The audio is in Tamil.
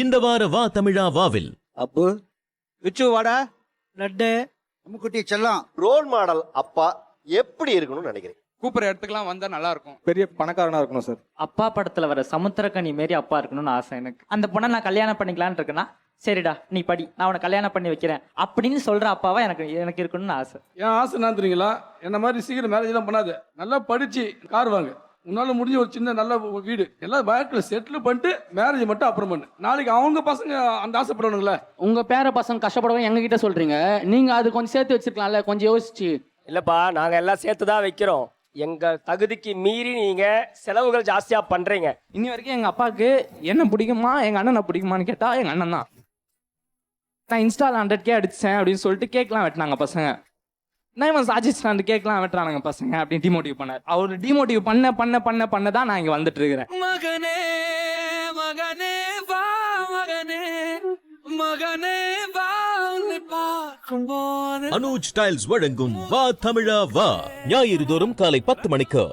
இந்த வார வா தமிழா வாவில். அப்பு விச்சு வாடா. லட்டு. அம்முக்குட்டி செல்லம். ரோல் மாடல் அப்பா எப்படி இருக்கணும்னு நினைக்கிறீங்க கூப்பிட்ற இடத்துக்குலாம் வந்தா நல்லா இருக்கும் பெரிய பணக்காரனா இருக்கணும் சார். அப்பா படத்துல வர சமுத்திரக்கனி மாரி அப்பா இருக்கணும்னு ஆசை எனக்கு. அந்த பொண்ணை நான் கல்யாணம் பண்ணிக்கலாம்னு இருக்கேன்னா சரிடா நீ படி நான் உனக்கு கல்யாணம் பண்ணி வைக்கிறேன் அப்படின்னு சொல்ற அப்பாவா எனக்கு எனக்கு இருக்கணும்னு ஆசை. என் ஆசை என்ன தெரியுங்களா? என்ன மாதிரி சீக்கிரம் மேரேஜ் எல்லாம் பண்ணாத. நல்லா படிச்சு கார் வாங்க. உன்னால முடிஞ்ச ஒரு சின்ன நல்ல வீடு. எல்லாம் வாழ்க்கையில் செட்டில் பண்ணிட்டு மேரேஜ் மட்டும் அப்புறம் பண்ணு. நாளைக்கு அவங்க பசங்க அந்த ஆசைப்படுவானுங்களே. உங்க பேர பசங்க கஷ்டப்படவும் எங்க கிட்ட சொல்றீங்க. நீங்க அது கொஞ்சம் சேர்த்து வச்சிருக்கலாம்ல கொஞ்சம் யோசிச்சு. இல்லப்பா நாங்க எல்லாம் சேர்த்து தான் வைக்கிறோம். எங்க தகுதிக்கு மீறி நீங்க செலவுகள் ஜாஸ்தியா பண்றீங்க. இன்னி வரைக்கும் எங்க அப்பாவுக்கு என்ன பிடிக்குமா எங்க அண்ணனை பிடிக்குமான்னு கேட்டா எங்க அண்ணன் தான். நான் இன்ஸ்டால் ஹண்ட்ரட் கே அடிச்சேன் அப்படின்னு சொல்லிட்டு கேக்லாம் வெட்டினாங்க பசங்க. நான் இவன் சாஜிஸ் அந்த கேக்லாம் வெட்டுறானுங்க பசங்க அப்படின்னு டிமோட்டிவ் பண்ணார். அவர் டிமோட்டிவ் பண்ண பண்ண பண்ண பண்ண தான் நான் இங்க வந்துட்டு இருக்கிறேன். மகனே மகனே வா மகனே. மகனே வா பார்க்கும்போது. அனுஜ் டைல்ஸ் வழங்கும் வா தமிழா வா. ஞாயிறு தோறும் காலை பத்து மணிக்கு.